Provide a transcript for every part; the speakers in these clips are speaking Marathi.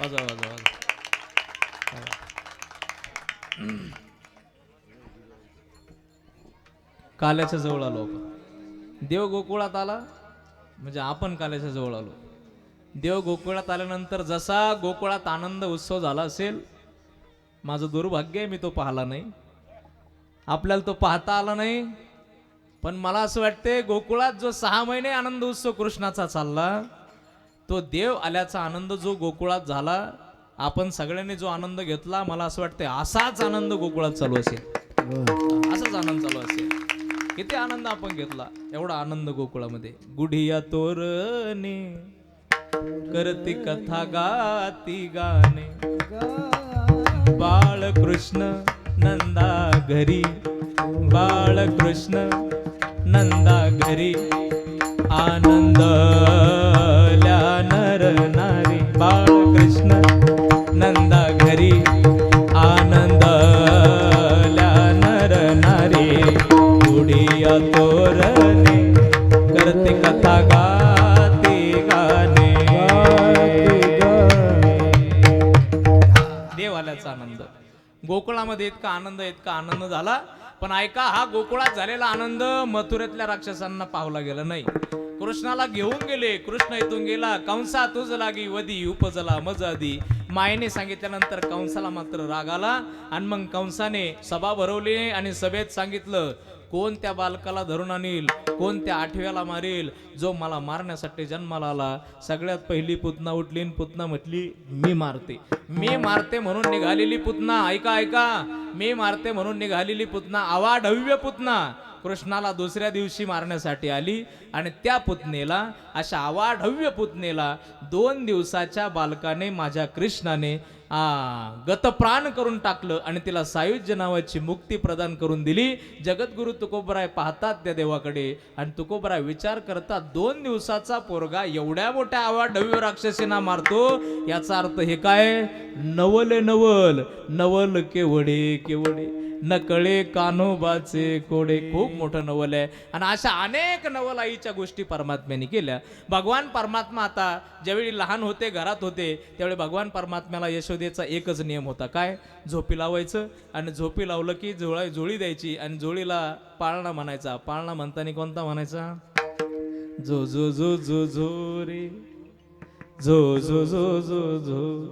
वाजवा वाजवा वाजवा. काल्याच्या जवळ आलो आपण. देव गोकुळात आला म्हणजे आपण काल्याच्या जवळ आलो. देव गोकुळात आल्यानंतर जसा गोकुळात आनंद उत्सव झाला असेल माझं दुर्भाग्य आहे मी तो पाहिला नाही. आपल्याला तो पाहता आला नाही. पण मला असं वाटते गोकुळात जो सहा महिने आनंद उत्सव कृष्णाचा चालला तो देव आल्याचा आनंद जो गोकुळात झाला आपण सगळ्यांनी जो आनंद घेतला मला असं वाटतंय असाच आनंद गोकुळात चालू असेल. असाच आनंद चालू असेल. किती आनंद आपण घेतला? एवढा आनंद गोकुळामध्ये. गुढिया तोरणे करती कथा गाती गाणे. बाळकृष्ण नंदा घरी बाळकृष्ण नंदा घरी. आनंद রে इतका आनंद इतका आनंद झाला. पण ऐका हा गोकुळात झालेला आनंद मथुरेतल्या राक्षसांना पावला गेला नाही. कृष्णाला घेऊन गेले. कृष्ण इथून गेला. कंसा तुझ लागी वधी उपजला मजादी मायेने सांगितल्यानंतर कंसाला मात्र राग आला. आणि मग कंसाने सभा भरवली आणि सभेत सांगितलं कोण त्या बालकाला धरून आणील? कोण त्या आठव्याला मारील? जो मला मारण्यासाठी जन्माला आला सगळ्यात पहिली पुतना उठली आणि पुतना म्हटली मी मारते. मी मारते म्हणून निघालेली पुतना. ऐका ऐका. मी मारते म्हणून निघालेली पुतना. आवाढव्य पुतना. कृष्णाला दुसऱ्या दिवशी मारण्यासाठी आली आणि त्या पुतनेला अशा आवाढव्य पुतनेला दोन दिवसाच्या बालकाने माझ्या कृष्णाने आ गतप्राण करून टाकलं आणि तिला सायुज्य नावाची मुक्ती प्रदान करून दिली. जगद्गुरु तुकोबराय पाहतात त्या देवाकडे आणि तुकोबराय विचार करतात दोन दिवसाचा पोरगा एवढ्या मोठ्या आवा डवी राक्षसीना मारतो. याचा अर्थ हे काय? नवल नवल नवल केवडे केवडे. नकळे कान्होबाचे कोडे. खूप मोठं नवल आहे. आणि अशा अनेक नवलाईच्या गोष्टी परमात्म्याने केल्या. भगवान परमात्मा आता ज्यावेळी लहान होते घरात होते त्यावेळी भगवान परमात्म्याला यशोदेचा एकच नियम होता. काय? झोपी लावायचं आणि झोपी लावलं की जोळा जोळी द्यायची आणि जोळीला पाळणा म्हणायचा. पाळणा म्हणताना कोणता म्हणायचा? जो जो जो जो जो रे. जो जो जो जो जो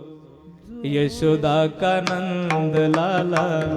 यशोदा का नंद लाला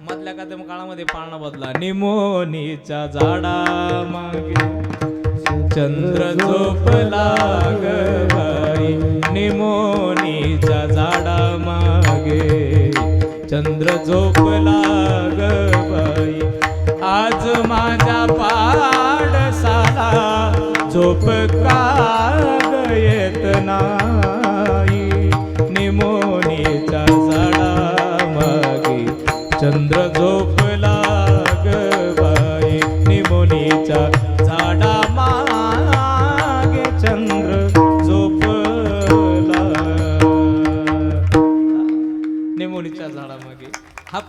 मधल्या कदम काळामध्ये पाळणा बदला. निमोनीच्या झाडा मागे चंद्र झोपला गाई निमोनीच्या झाडा मागे चंद्र झोपला गाई आज माझ्या पाडसाला झोप का येत नाही?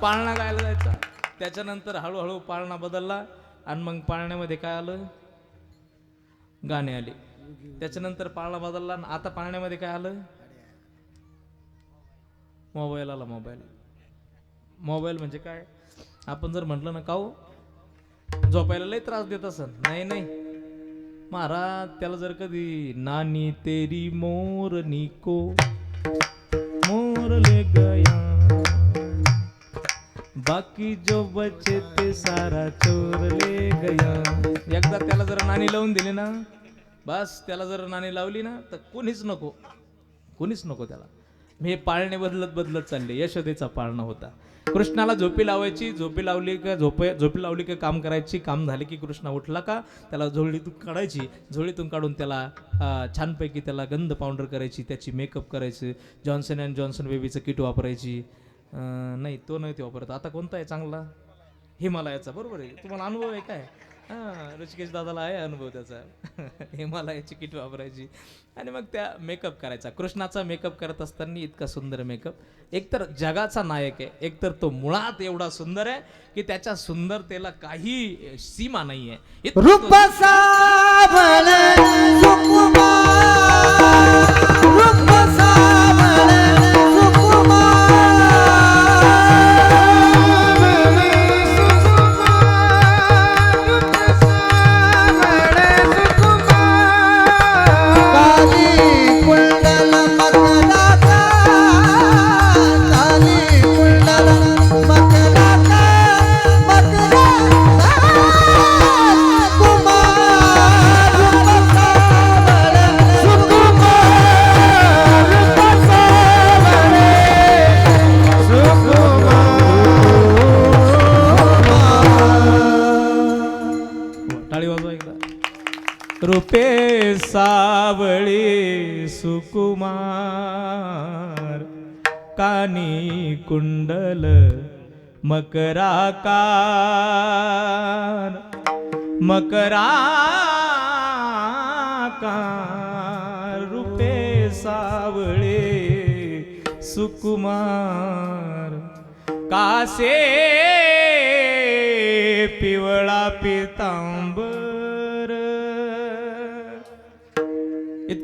पाळणा गायला जायचा. त्याच्यानंतर हळूहळू पाळणा बदलला आणि मग पाळण्यामध्ये काय आलं? गाणे आले. त्याच्यानंतर पाळणा बदलला आणि आता पाळण्यामध्ये काय आलं? मोबाईल आला मोबाईल. मोबाईल म्हणजे काय? आपण जर म्हटलं ना काऊ? झोपायला लय त्रास देत असन. नाही नाही. महाराज त्याला जर कधी नानी तेरी मोरनी को मोर ले गया बाकी जो बचे ते सारा चोरले गया. एकदा त्याला जर नाणी लावून दिली ना बस त्याला जर नाणी लावली ना तर कोणीच नको. कोणीच नको त्याला. मी हे पाळणे बदलत बदलत चालले. यशोदेचा पाळणा होता. कृष्णाला झोपी लावायची झोपी लावली का झोप झोपी लावली का काम करायची काम झाले की कृष्णा उठला का त्याला झोळीतून काढायची. झोळीतून काढून त्याला छानपैकी त्याला गंध पावडर करायची त्याची मेकअप करायची. जॉन्सन अँड जॉन्सन बेबीचं किट वापरायची. नाही तो नाही ते वापरत. आता कोणता आहे चांगला? हिमालयाचा. बरोबर आहे. तुम्हाला अनुभव आहे काय? हां ऋषिकेश दादाला आहे अनुभव त्याचा. हिमालयाची किट वापरायची. आणि मग त्या मेकअप करायचा. कृष्णाचा मेकअप करत असताना इतका सुंदर मेकअप एकतर जगाचा नायक आहे. एकतर तो मुळात एवढा सुंदर आहे की त्याच्या सुंदरतेला काही सीमा नाही आहे रुपे सावळी सुकुमार. कानी कुंडल मकराकार. मकराकार रुपे सावळे सुकुमार. कासे पिवळा पितांब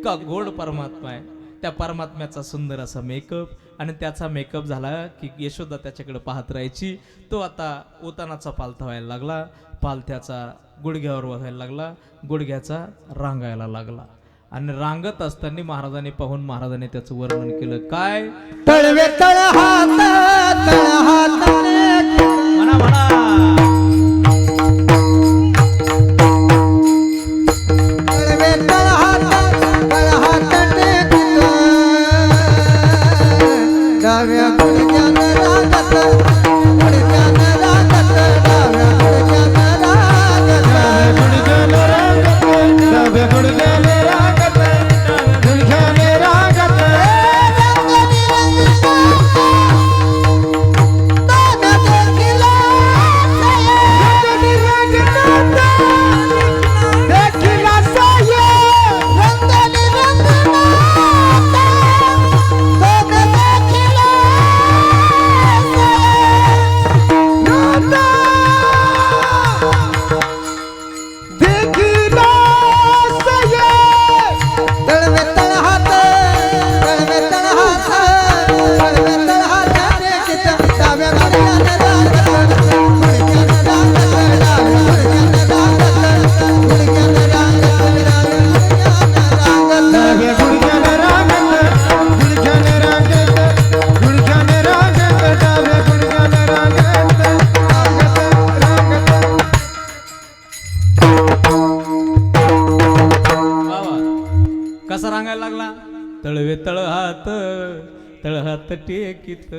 इतका गोड परमात्मा आहे. त्या परमात्म्याचा सुंदर असा मेकअप आणि त्याचा मेकअप झाला की यशोदा त्याच्याकडे पाहत राहायची. तो आता ओतानाचा पालथा व्हायला लागला. पालथ्याचा गुडघ्यावर व्हायला लागला. गुडघ्याचा रांगायला लागला. आणि रांगत असताना महाराजांनी पाहून महाराजांनी त्याचं वर्णन केलं. काय? तळवे तळ हात कसा रांगायला लागला? तळवे तळ हात तळ हात टेकीत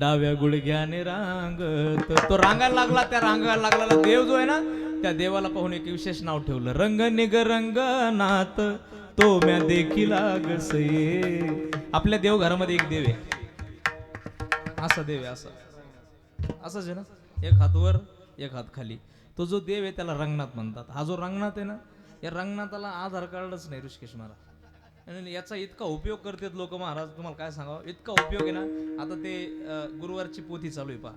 डाव्या गुडघ्याने रांगत. तो रांगायला लागला त्या रांगायला लागलेला देव जो आहे ना त्या देवाला पाहून एक विशेष नाव ठेवलं. रंग निग रंगनाथ तो म्या देखील आपल्या देवघरामध्ये एक देव आहे. असा देव आहे असा. असंच आहे ना? एक हात वर एक हात खाली. तो जो देव आहे त्याला रंगनाथ म्हणतात. हा जो रंगनाथ आहे ना या रंगनाथाला आधार कार्डच नाही ऋषिकेश महाराज. आणि याचा इतका उपयोग करतात लोक महाराज तुम्हाला काय सांगावं? इतका उपयोग आहे ना. आता ते गुरुवारची पोथी चालू आहे पहा.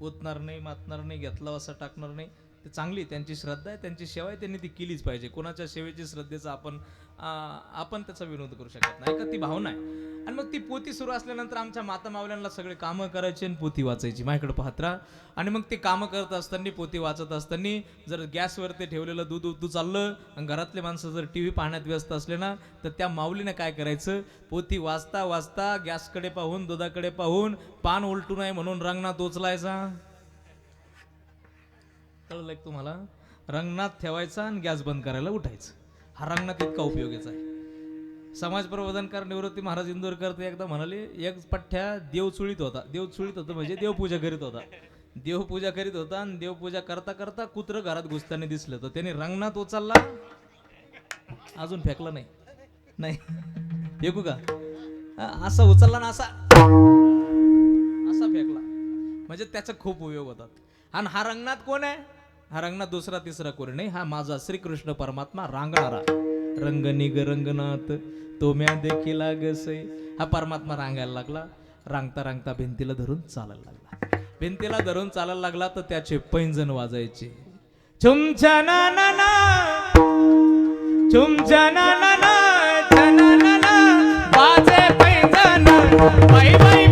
ओतणार नाही मातणार नाही घेतला असं टाकणार नाही. ते चांगली त्यांची श्रद्धा आहे त्यांची सेवा आहे त्यांनी ती केलीच पाहिजे. कोणाच्या सेवेची श्रद्धेचा आपण आपण त्याचा विनोद करू शकत नाही. का ती भावना आहे? आणि मग ती पोती सुरू असल्यानंतर आमच्या माता मावल्यांना सगळे कामं करायची आणि पोती वाचायची. माझ्याकडे पाहत्रा आणि मग ते कामं करत असताना पोती वाचत असताना जर गॅसवर ते ठेवलेलं दूध उतू चाललं आणि घरातले माणसं जर टी व्ही पाहण्यात व्यस्त असले ना तर त्या माऊलीने काय करायचं? पोती वाचता वाचता गॅसकडे पाहून दुधाकडे पाहून पान उलटू नये म्हणून रंगणात उचलायचा कळलं तुम्हाला? रंगणात ठेवायचा आणि गॅस बंद करायला उठायचं. हा रंगणात इतका उपयोगाचा आहे. समाज प्रबोधनकार निवृत्ती महाराज इंदोरकर ते एकदा म्हणाले एक पठ्ठ्या देव चुळीत होता. देव चुळीत होता म्हणजे देवपूजा करीत होता. देवपूजा करीत होता आणि देवपूजा करता करता कुत्र घरात घुसताना दिसलं. तर त्याने रंगणात उचलला. अजून फेकला नाही. नाही. फेकू का? असा उचलला ना असा असा फेकला. म्हणजे त्याचा खूप उपयोग होतात आणि हा रंगनाथ कोण आहे? हा रंगना दुसरा तिसरा कोणी नाही. हा माझा श्रीकृष्ण परमात्मा रांगणारा. रंग निग रंगनाथ तो म्या देखील गसई हा परमात्मा रांगायला लागला. रांगता रांगता भिंतीला धरून चालायला लागला. भिंतीला धरून चालायला लागला तर त्याचे पैंजण वाजायचे. छुमछा ना ना ना. छुमछा ना ना ना. ना ना ना. वाजे पैंजण. बाई बाई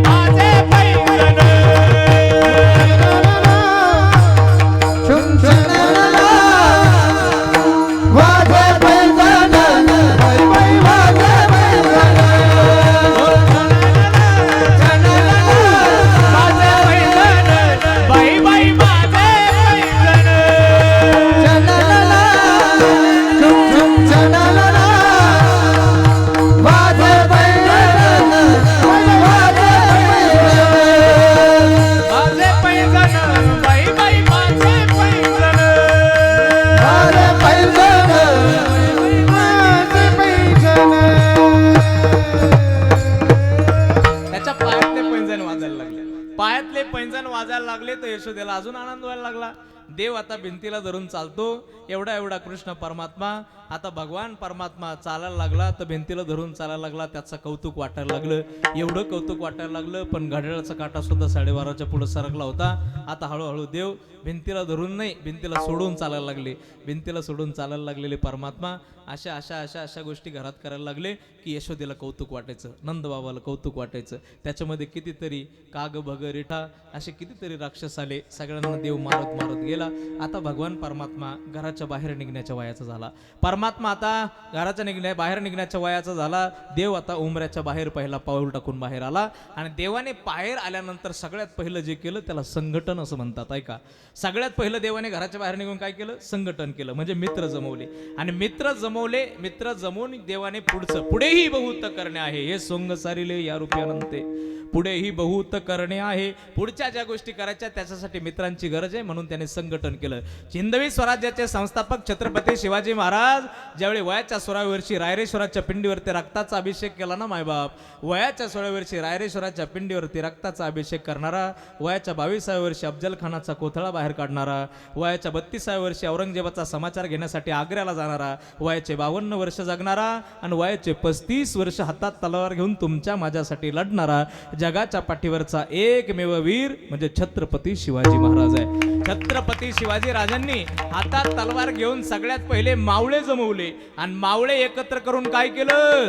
चालतो. एवढा एवढा कृष्ण परमात्मा. आता भगवान परमात्मा चालायला लागला तर भिंतीला धरून चालायला लागला त्याचं कौतुक वाटायला लागलं. एवढं कौतुक वाटायला लागलं पण घड्याळाचा काटा सुद्धा साडेबाराच्या पुढे सरकला होता. आता हळूहळू देव भिंतीला धरून नाही भिंतीला सोडून चालायला लागले. भिंतीला सोडून चालायला लागलेले परमात्मा अशा अशा अशा अशा गोष्टी घरात करायला लागले की यशोदेला कौतुक वाटायचं नंदबाबाला कौतुक वाटायचं. त्याच्यामध्ये कितीतरी काग भग रिठा असे कितीतरी राक्षस आले सगळ्यांना देव मारत मारत गेला. आता भगवान परमात्मा घराच्या बाहेर निघण्याच्या वयाचा झाला. परमात्मा आता घराच्या निघण्या बाहेर निघण्याच्या वयाचा झाला. देव आता उमऱ्याच्या बाहेर पहिला पाऊल टाकून बाहेर आला. आणि देवाने बाहेर आल्यानंतर सगळ्यात पहिलं जे केलं त्याला संघटन असं म्हणतात ऐका. सगळ्यात पहिलं देवाने घराच्या बाहेर निघून काय केलं? संघटन केलं म्हणजे मित्र जमवले. आणि मित्र जमवले मित्र जमवून देवाने पुढचं पुढेही बहुत करणे आहे. हे सोंग सारिले या रुपयानंते. पुढेही बहुत करणे आहे. पुढच्या ज्या गोष्टी करायच्या त्याच्यासाठी मित्रांची गरज आहे म्हणून त्याने संघटन केलं. हिंदवी स्वराज्याचे संस्थापक छत्रपती शिवाजी महाराज ज्यावेळी वयाच्या सोळाव्या वर्षी रायरेश्वराच्या पिंडीवरती रक्ताचा अभिषेक केला ना मायबाप वयाच्या सोळाव्या वर्षी रायरेश्वराच्या पिंडीवरती रक्ताचा अभिषेक करणारा वयाच्या बावीसाव्या वर्षी अफजल खानाचा कोथळा बाहेर काढणारा वयाच्या बत्तीसाव्या वर्षी औरंगजेबाचा समाचार घेण्यासाठी आग्र्याला जाणारा वयाचे बावन्न वर्ष जगणारा आणि वयाचे पस्तीस वर्ष हातात तलवार घेऊन तुमच्या माझ्यासाठी लढणारा जगाच्या पाठीवरचा एकमेव वीर म्हणजे छत्रपती शिवाजी महाराज आहे. छत्रपती शिवाजी राजांनी हातात तलवार घेऊन सगळ्यात पहिले मावळे जमवले. आणि मावळे एकत्र करून काय केलं?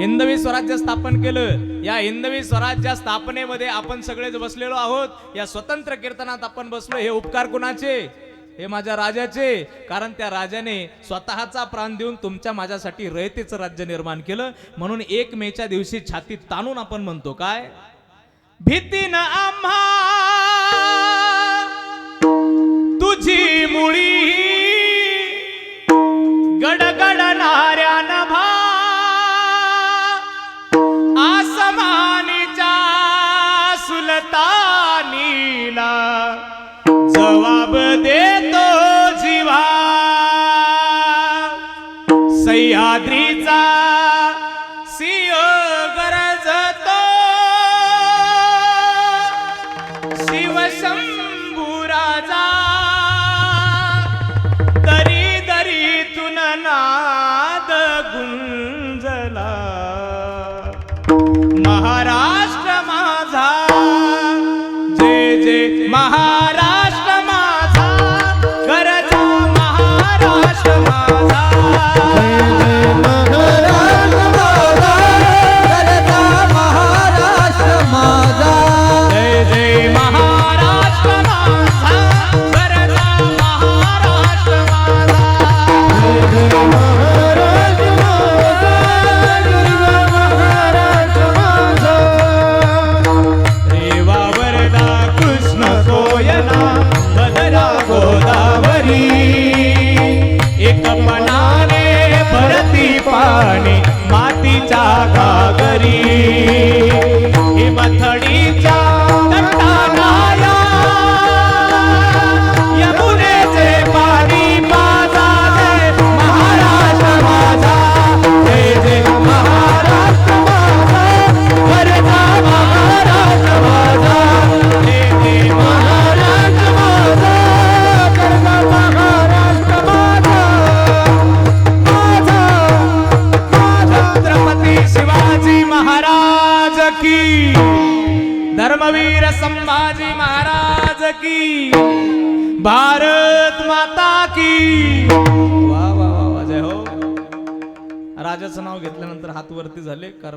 हिंदवी स्वराज्य स्थापन केलं. या हिंदवी स्वराज्य स्थापनेमध्ये आपण सगळेच बसलेलो आहोत. या स्वतंत्र कीर्तनात आपण बसलो. हे उपकार कुणाचे? हे माझ्या राजाचे. कारण त्या राजाने स्वतःचा प्राण देऊन तुमच्या माझ्यासाठी रयतेचं राज्य निर्माण केलं. म्हणून एक मेच्या दिवशी छाती ताणून आपण म्हणतो काय? भीतीन आम्हा तुझी मुळी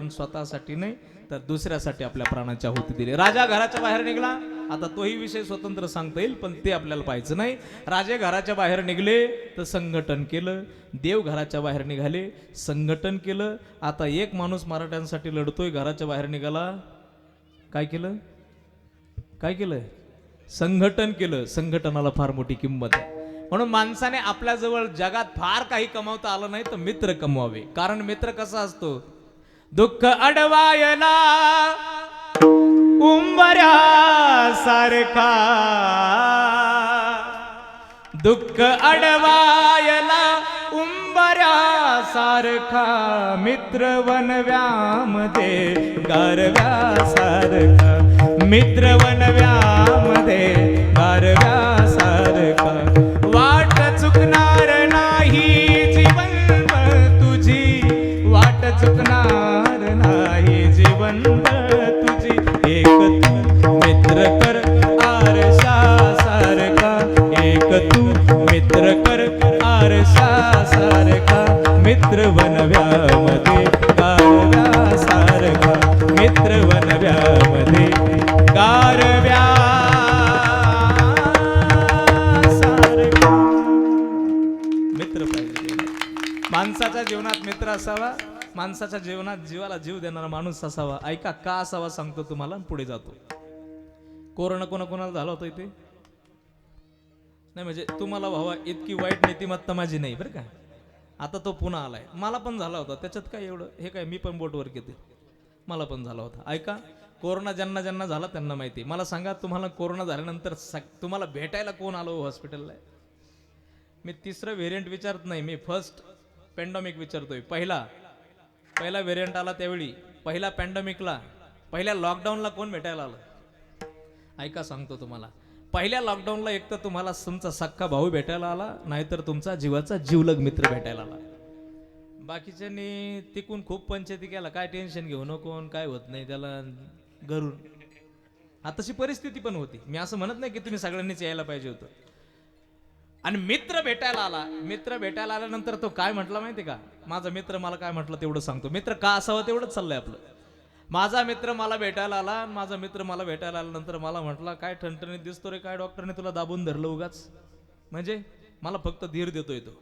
झाले स्वतःसाठी नाही तर दुसऱ्यासाठी आपल्या प्राणाच्या होती दिली. राजा घराच्या बाहेर निघला. आता तोही विषय स्वतंत्र सांगता येईल पण ते आपल्याला पाहायचं नाही. राजे घराच्या बाहेर निघले तर संघटन केलं. देव घराच्या बाहेर निघाले संघटन केलं. आता एक माणूस मराठ्यांसाठी लढतोय घराच्या बाहेर निघाला. काय केलं? काय केलं? संघटन केलं. संघटनाला फार मोठी किंमत आहे. म्हणून माणसाने आपल्याजवळ जगात फार काही कमावता आलं नाही तर मित्र कमवावे. कारण मित्र कसा असतो? दुःख अडवायला उंबऱ्या सारखा. दुःख अडवायला उंबऱ्या सारखा मित्र वनव्यामध्ये गारव्या सारखा. मित्र वनव्यामध्ये माणसाच्या जीवनात मित्र असावा माणसाच्या जीवनात जीवाला जीव देणारा माणूस असावा. ऐका का असावा सांगतो तुम्हाला आणि पुढे जातो. कोरोना कोणा कोणाला झाला होता इथे? नाही म्हणजे तुम्हाला व्हावा इतकी वाईट नीतिमत्ता माझी नाही बरं का? आता तो पुन्हा आलाय. मला पण झाला होता. त्याच्यात काय एवढं? हे काय मी पण बोटवर घेते. मला पण झाला होता. ऐका कोरोना ज्यांना ज्यांना झाला त्यांना माहिती. मला सांगा तुम्हाला कोरोना झाल्यानंतर सग- तुम्हाला भेटायला कोण आलो हो हॉस्पिटलला मी तिसरं व्हेरियंट विचारत नाही. मी फर्स्ट पॅन्डॉमिक विचारतोय. पहिला पहिला व्हेरियंट आला त्यावेळी. पहिला पॅन्डॉमिकला पहिल्या लॉकडाऊनला कोण भेटायला आलं? ऐका सांगतो तुम्हाला. पहिल्या लॉकडाऊनला एक तर तुम्हाला तुमचा सख्खा भाऊ भेटायला आला नाहीतर तुमचा जीवाचा जीवलग मित्र भेटायला आला. बाकीच्यांनी तिकून खूप पंचायती केला. काय टेन्शन घेऊ नको आणि काय होत नाही त्याला घरून. हा तशी परिस्थिती पण होती. मी असं म्हणत नाही की तुम्ही सगळ्यांनीच यायला पाहिजे होतं. आणि मित्र भेटायला आला. मित्र भेटायला आल्यानंतर तो काय म्हटला माहिती का? माझा मित्र मला काय म्हटलं तेवढं सांगतो. मित्र का असावं तेवढंच चाललंय आपलं. माझा मित्र मला भेटायला आला आणि माझा मित्र मला भेटायला आल्यानंतर मला म्हटला काय ठणठणीत दिसतो रे काय डॉक्टरने तुला दाबून धरलं उगाच? म्हणजे मला फक्त धीर देतोय तो.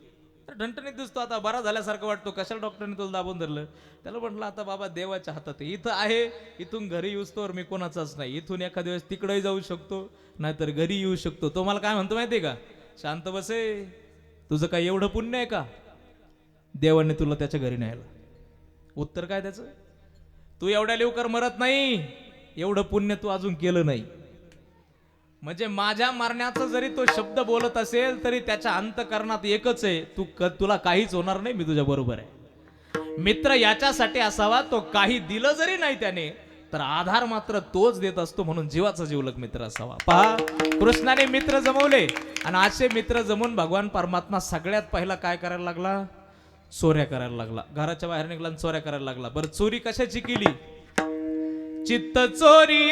ठणठणीत दिसतो आता बरा झाल्यासारखं वाटतो. कशाला डॉक्टरने तुला दाबून धरलं? त्याला म्हटलं आता बाबा देवाच्या हातात इथं आहे. इथून घरी येऊस्तोवर मी कोणाचाच नाही. इथून एखाद्या वेळेस तिकडे जाऊ शकतो. नाहीतर घरी येऊ शकतो. तो मला काय म्हणतो माहिती आहे का? शांत बसे. तुझं काय एवढं पुण्य आहे का? देवाने तुला त्याच्या घरी न्यायला. उत्तर काय त्याचं? तू एवढ्या लवकर मरत नाही. एवढं पुण्य तू अजून केलं नाही. म्हणजे माझ्या मरण्याचा जरी तो शब्द बोलत असेल तरी त्याच्या अंतकरणात एकच आहे तू क- तुला काहीच होणार नाही मी तुझ्या बरोबर आहे. मित्र याच्यासाठी असावा तो काही दिलं जरी नाही त्याने तर आधार मात्र तोच देत असतो म्हणून जीवाचा जीवलक मित्र असावा. पहा कृष्णाने मित्र जमवले आणि असे मित्र जमून भगवान परमात्मा सगळ्यात पहिला काय करायला लागला? चोऱ्या करायला लागला. घराच्या बाहेर निघाला आणि चोऱ्या करायला लागला. बरं चोरी कशाची केली? चित्त चोरी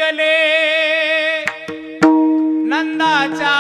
नंदाच्या